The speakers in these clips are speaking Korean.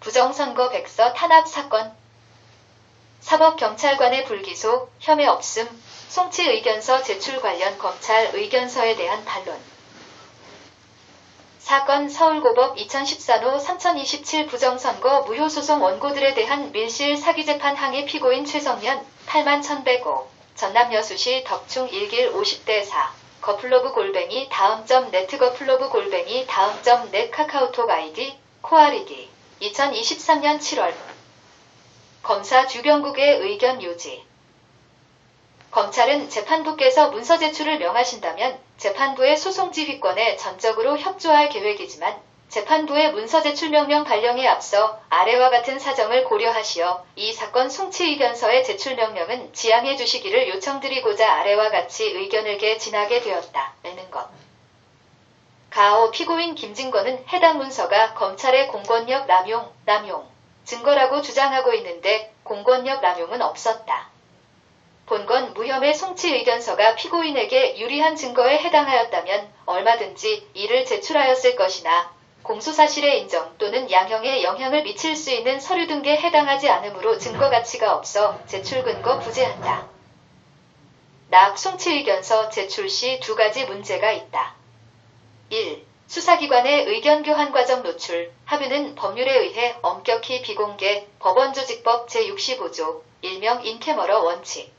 부정선거 백서 탄압 사건. 사법경찰관의 불기소 혐의 없음 송치 의견서 제출 관련 검찰 의견서에 대한 반론. 사건 서울고법 2014호 3027 부정선거 무효소송 원고들에 대한 밀실 사기재판 항의 피고인 최성년 8만 1105 전남 여수시 덕충 1길 50대 4 거플로브 골뱅이 다음 점 네트 거플로브 골뱅이 다음 점 넷 카카오톡 아이디 코아리기 2023년 7월 검사 주병국의 의견 요지 검찰은 재판부께서 문서 제출을 명하신다면 재판부의 소송 지휘권에 전적으로 협조할 계획이지만 재판부의 문서 제출 명령 발령에 앞서 아래와 같은 사정을 고려하시어 이 사건 송치 의견서의 제출 명령은 지양해 주시기를 요청드리고자 아래와 같이 의견을 개 진하게 되었다. 라는 것. 가오 피고인 김진건은 해당 문서가 검찰의 공권력 남용, 남용, 증거라고 주장하고 있는데 공권력 남용은 없었다. 본건 무혐의 송치 의견서가 피고인에게 유리한 증거에 해당하였다면 얼마든지 이를 제출하였을 것이나 공소사실의 인정 또는 양형에 영향을 미칠 수 있는 서류 등에 해당하지 않으므로 증거 가치가 없어 제출 근거 부재한다. 낙 송치 의견서 제출 시 두 가지 문제가 있다. 1. 수사기관의 의견 교환 과정 노출, 합의는 법률에 의해 엄격히 비공개, 법원조직법 제65조, 일명 인캐머러 원칙.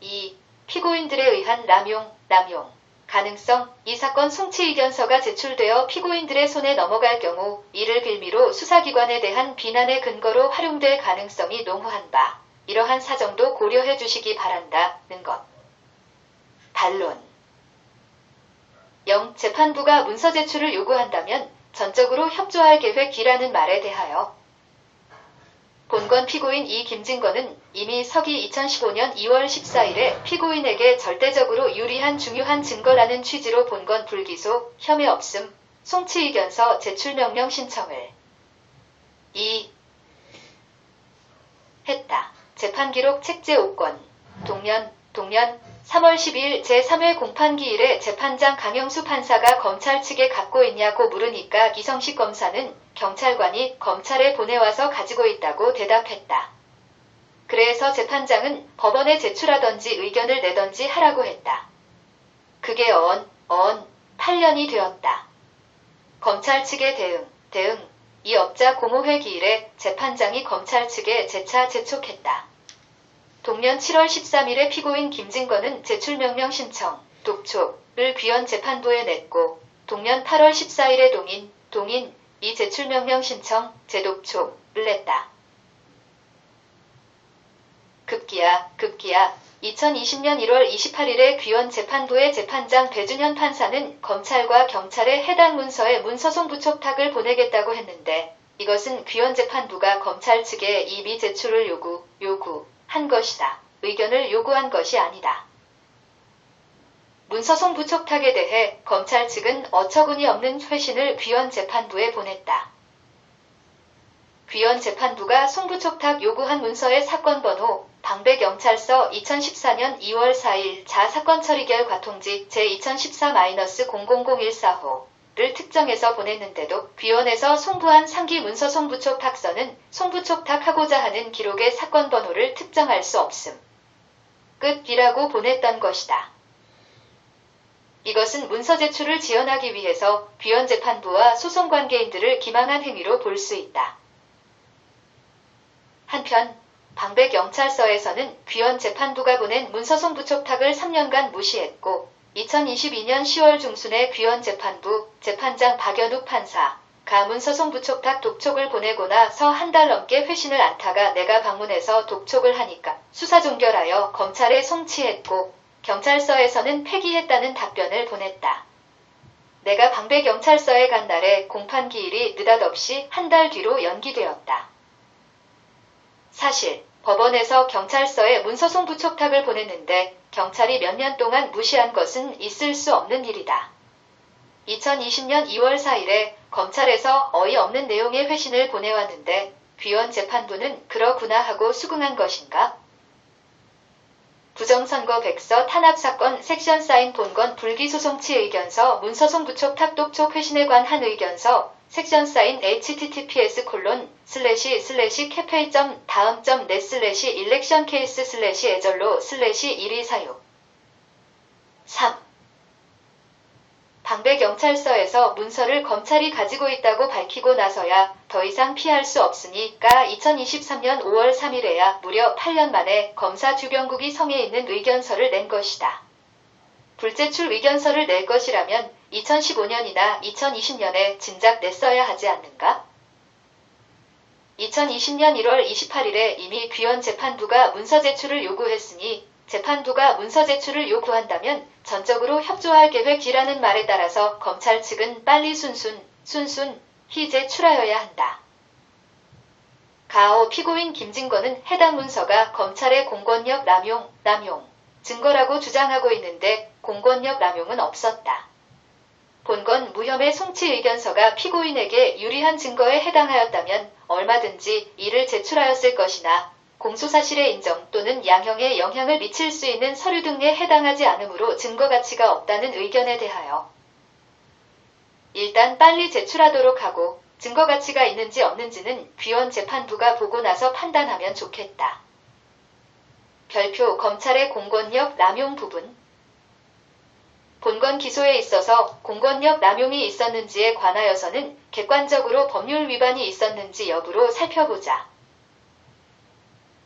2. 피고인들에 의한 남용, 남용. 가능성, 이 사건 송치 의견서가 제출되어 피고인들의 손에 넘어갈 경우 이를 빌미로 수사기관에 대한 비난의 근거로 활용될 가능성이 농후한 바, 이러한 사정도 고려해 주시기 바란다는 것. 반론. 영 재판부가 문서 제출을 요구한다면 전적으로 협조할 계획이라는 말에 대하여 본건 피고인 이 김진건은 이미 서기 2015년 2월 14일에 피고인에게 절대적으로 유리한 중요한 증거라는 취지로 본건 불기소, 혐의 없음, 송치 의견서 제출 명령 신청을 2. 했다. 재판 기록 책제 5건 동년, 동년 3월 12일 제3회 공판기일에 재판장 강영수 판사가 검찰 측에 갖고 있냐고 물으니까 이성식 검사는 경찰관이 검찰에 보내와서 가지고 있다고 대답했다. 그래서 재판장은 법원에 제출하던지 의견을 내던지 하라고 했다. 그게 언, 언, 8년이 되었다. 검찰 측의 대응, 대응, 이 업자 공호회 기일에 재판장이 검찰 측에 재차 재촉했다. 동년 7월 13일에 피고인 김진건은 제출명령 신청, 독촉을 귀원 재판부에 냈고 동년 8월 14일에 동인, 동인 이 제출명령 신청, 제독촉을 냈다. 급기야, 급기야 2020년 1월 28일에 귀원 재판부의 재판장 배준현 판사는 검찰과 경찰에 해당 문서에 문서송 부촉탁을 보내겠다고 했는데 이것은 귀원 재판부가 검찰 측에 이 미 제출을 요구, 요구, 한 것이다. 의견을 요구한 것이 아니다. 문서송 부촉탁에 대해 검찰 측은 어처구니 없는 회신을 귀원 재판부에 보냈다. 귀원 재판부가 송부촉탁 요구한 문서의 사건 번호 방배경찰서 2014년 2월 4일 자 사건 처리결 과통지 제2014-000145 를 특정해서 보냈는데도 귀원에서 송부한 상기 문서 송부촉 탁서는 송부촉 탁하고자 하는 기록의 사건 번호를 특정할 수 없음. 끝이라고 보냈던 것이다. 이것은 문서 제출을 지연하기 위해서 귀원 재판부와 소송 관계인들을 기망한 행위로 볼 수 있다. 한편 방배경찰서에서는 귀원 재판부가 보낸 문서 송부촉탁을 3년간 무시했고 2022년 10월 중순에 귀원 재판부 재판장 박연욱 판사 가문 서송 부촉 탁 독촉을 보내고 나서 한 달 넘게 회신을 않다가 내가 방문해서 독촉을 하니까 수사 종결하여 검찰에 송치했고 경찰서에서는 폐기했다는 답변을 보냈다. 내가 방배 경찰서에 간 날에 공판 기일이 느닷없이 한 달 뒤로 연기되었다. 사실 법원에서 경찰서에 문서송 부촉탁을 보냈는데 경찰이 몇 년 동안 무시한 것은 있을 수 없는 일이다. 2020년 2월 4일에 검찰에서 어이없는 내용의 회신을 보내왔는데 귀원 재판부는 그러구나 하고 수긍한 것인가? 부정선거 백서 탄압사건 섹션 사인 본건 불기소송치 의견서 문서송 부촉 탁독촉 회신에 관한 의견서 섹션 사인 https 콜론 슬래시 슬래시 캐페이 점 다음 점넷 슬래시 일렉션 케이스 슬래시 에절로 슬래시 1위 사유 3. 방배경찰서에서 문서를 검찰이 가지고 있다고 밝히고 나서야 더 이상 피할 수 없으니까 2023년 5월 3일에야 무려 8년 만에 검사 주변국이 성에 있는 의견서를 낸 것이다. 불제출 의견서를 낼 것이라면 2015년이나 2020년에 진작 냈어야 하지 않는가? 2020년 1월 28일에 이미 귀원 재판부가 문서 제출을 요구했으니 재판부가 문서 제출을 요구한다면 전적으로 협조할 계획이라는 말에 따라서 검찰 측은 빨리 순순, 순순, 히 제출하여야 한다. 가오 피고인 김진건은 해당 문서가 검찰의 공권력 남용, 남용, 증거라고 주장하고 있는데 공권력 남용은 없었다. 본건 무혐의 송치 의견서가 피고인에게 유리한 증거에 해당하였다면 얼마든지 이를 제출하였을 것이나 공소사실의 인정 또는 양형에 영향을 미칠 수 있는 서류 등에 해당하지 않으므로 증거 가치가 없다는 의견에 대하여 일단 빨리 제출하도록 하고 증거 가치가 있는지 없는지는 귀원 재판부가 보고 나서 판단하면 좋겠다. 별표 검찰의 공권력 남용 부분 본건 기소에 있어서 공권력 남용이 있었는지에 관하여서는 객관적으로 법률 위반이 있었는지 여부로 살펴보자.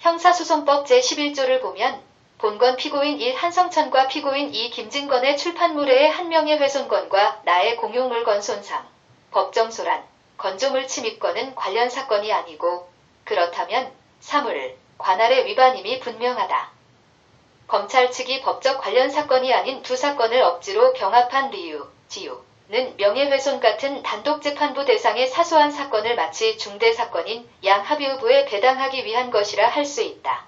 형사소송법 제11조를 보면 본건 피고인 1 한성천과 피고인 2 김진건의 출판물의 한 명의 훼손건과 나의 공용물건 손상, 법정소란, 건조물 침입건은 관련 사건이 아니고 그렇다면 사물, 관할의 위반임이 분명하다. 검찰 측이 법적 관련 사건이 아닌 두 사건을 억지로 경합한 리유, 지유, 는 명예훼손 같은 단독 재판부 대상의 사소한 사건을 마치 중대 사건인 양 합의후부에 배당하기 위한 것이라 할 수 있다.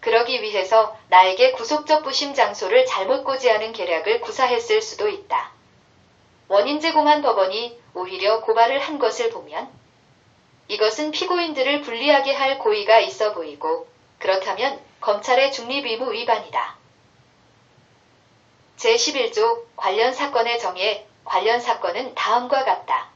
그러기 위해서 나에게 구속적 부심 장소를 잘못 고지하는 계략을 구사했을 수도 있다. 원인 제공한 법원이 오히려 고발을 한 것을 보면 이것은 피고인들을 불리하게 할 고의가 있어 보이고 그렇다면 검찰의 중립 의무 위반이다. 제11조 관련 사건의 정의 관련 사건은 다음과 같다.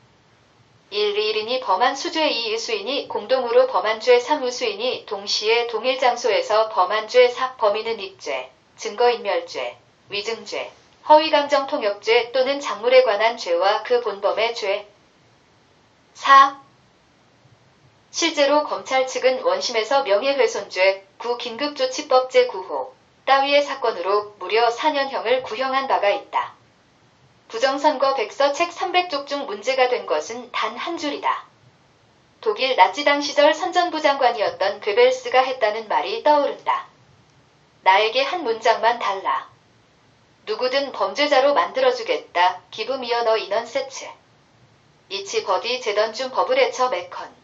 1. 1인이 범한 수죄 2. 의수인이 공동으로 범한 죄 3. 의수인이 동시에 동일 장소에서 범한 죄 4. 범인은 익죄, 증거인멸죄, 위증죄, 허위감정통역죄 또는 작물에 관한 죄와 그 본범의 죄 4. 실제로 검찰 측은 원심에서 명예훼손죄 9 긴급조치법 제9호 따위의 사건으로 무려 4년형을 구형한 바가 있다. 부정선거 백서 책 300쪽 중 문제가 된 것은 단 한 줄이다. 독일 나치당 시절 선전부 장관이었던 괴벨스가 했다는 말이 떠오른다. 나에게 한 문장만 달라. 누구든 범죄자로 만들어주겠다. 기브미어 너 인원 세츠. 이치 버디 제던준 버블에처 메컨.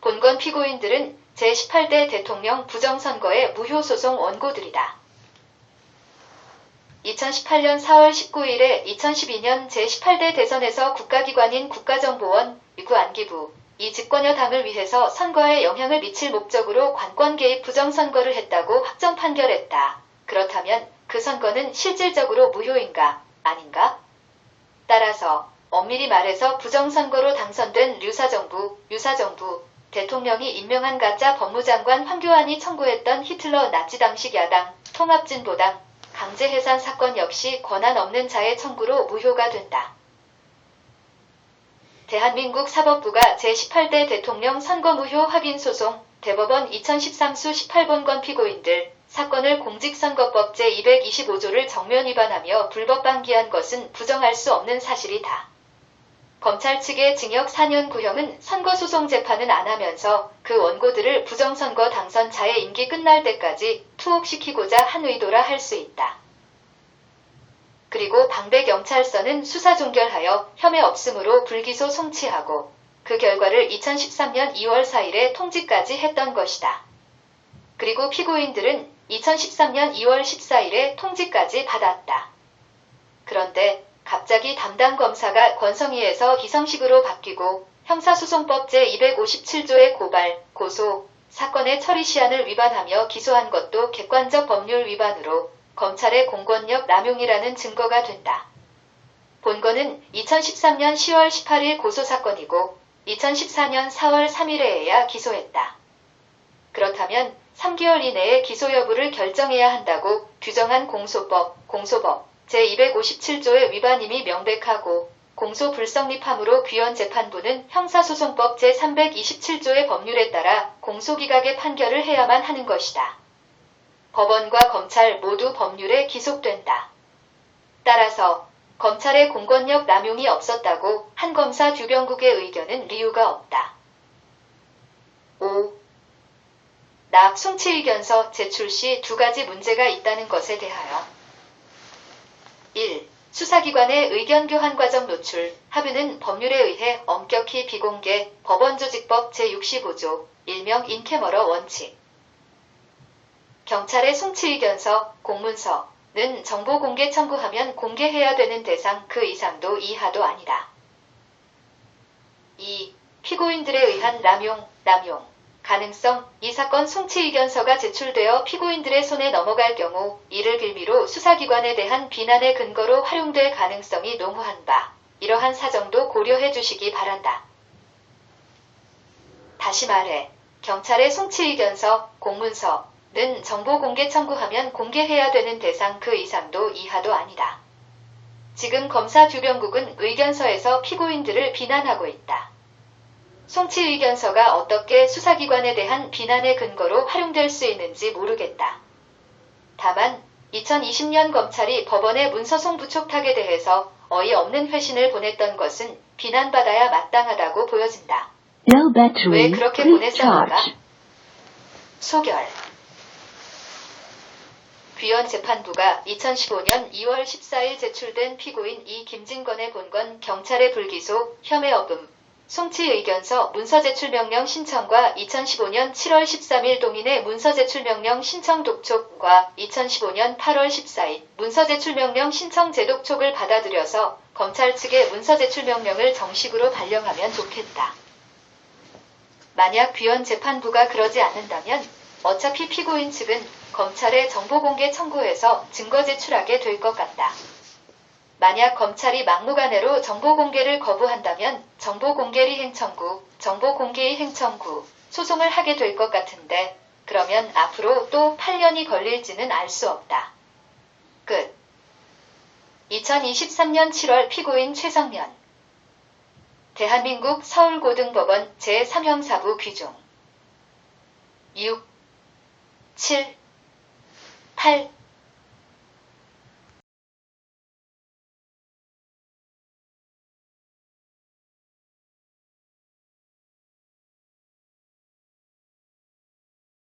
본건 피고인들은 제18대 대통령 부정선거의 무효소송 원고들이다. 2018년 4월 19일에 2012년 제18대 대선에서 국가기관인 국가정보원, 위구 안기부, 이 집권여 당을 위해서 선거에 영향을 미칠 목적으로 관권 개입 부정선거를 했다고 확정 판결했다. 그렇다면 그 선거는 실질적으로 무효인가, 아닌가? 따라서 엄밀히 말해서 부정선거로 당선된 류사정부, 유사정부, 대통령이 임명한 가짜 법무장관 황교안이 청구했던 히틀러 나치 당식 야당, 통합진보당, 강제해산 사건 역시 권한 없는 자의 청구로 무효가 된다. 대한민국 사법부가 제18대 대통령 선거 무효 확인 소송 대법원 2013수 18번건 피고인들 사건을 공직선거법 제225조를 정면 위반하며 불법 방기한 것은 부정할 수 없는 사실이다. 검찰 측의 징역 4년 구형은 선거소송 재판은 안 하면서 그 원고들을 부정선거 당선자의 임기 끝날 때까지 투옥시키고자 한 의도라 할 수 있다. 그리고 방배경찰서는 수사 종결하여 혐의 없음으로 불기소 송치하고 그 결과를 2013년 2월 4일에 통지까지 했던 것이다. 그리고 피고인들은 2013년 2월 14일에 통지까지 받았다. 그런데 갑자기 담당 검사가 권성희에서 기성식으로 바뀌고 형사소송법 제257조의 고발, 고소, 사건의 처리 시한을 위반하며 기소한 것도 객관적 법률 위반으로 검찰의 공권력 남용이라는 증거가 된다. 본건은 2013년 10월 18일 고소사건이고 2014년 4월 3일에야 기소했다. 그렇다면 3개월 이내에 기소 여부를 결정해야 한다고 규정한 공소법, 공소법 제257조의 위반임이 명백하고 공소 불성립함으로 귀원 재판부는 형사소송법 제327조의 법률에 따라 공소기각의 판결을 해야만 하는 것이다. 법원과 검찰 모두 법률에 기속된다. 따라서 검찰의 공권력 남용이 없었다고 한 검사 주병국의 의견은 이유가 없다. 5. 낙 송치의견서 제출 시 두 가지 문제가 있다는 것에 대하여 1. 수사기관의 의견 교환 과정 노출, 합의는 법률에 의해 엄격히 비공개, 법원조직법 제65조, 일명 인캐머러 원칙. 경찰의 송치 의견서, 공문서는 정보 공개 청구하면 공개해야 되는 대상 그 이상도 이하도 아니다. 2. 피고인들에 의한 남용, 남용. 가능성, 이 사건 송치 의견서가 제출되어 피고인들의 손에 넘어갈 경우 이를 빌미로 수사기관에 대한 비난의 근거로 활용될 가능성이 농후한 바, 이러한 사정도 고려해 주시기 바란다. 다시 말해, 경찰의 송치 의견서, 공문서는 정보 공개 청구하면 공개해야 되는 대상 그 이상도 이하도 아니다. 지금 검사 주변국은 의견서에서 피고인들을 비난하고 있다. 송치 의견서가 어떻게 수사기관에 대한 비난의 근거로 활용될 수 있는지 모르겠다. 다만 2020년 검찰이 법원의 문서송 부촉탁에 대해서 어이없는 회신을 보냈던 것은 비난받아야 마땅하다고 보여진다. Battery. 왜 그렇게 보냈었는가? charge. 소결 귀원재판부가 2015년 2월 14일 제출된 피고인 이 김진건의 본건 경찰의 불기소, 혐의 어음, 송치 의견서 문서 제출 명령 신청과 2015년 7월 13일 동인의 문서 제출 명령 신청 독촉과 2015년 8월 14일 문서 제출 명령 신청 재독촉을 받아들여서 검찰 측의 문서 제출 명령을 정식으로 발령하면 좋겠다. 만약 귀원 재판부가 그러지 않는다면 어차피 피고인 측은 검찰에 정보 공개 청구해서 증거 제출하게 될 것 같다. 만약 검찰이 막무가내로 정보 공개를 거부한다면 정보 공개리 행 청구, 정보 공개이행 청구, 소송을 하게 될 것 같은데 그러면 앞으로 또 8년이 걸릴지는 알 수 없다. 끝. 2023년 7월 피고인 최성년 대한민국 서울고등법원 제3형사부 규정 6, 7, 8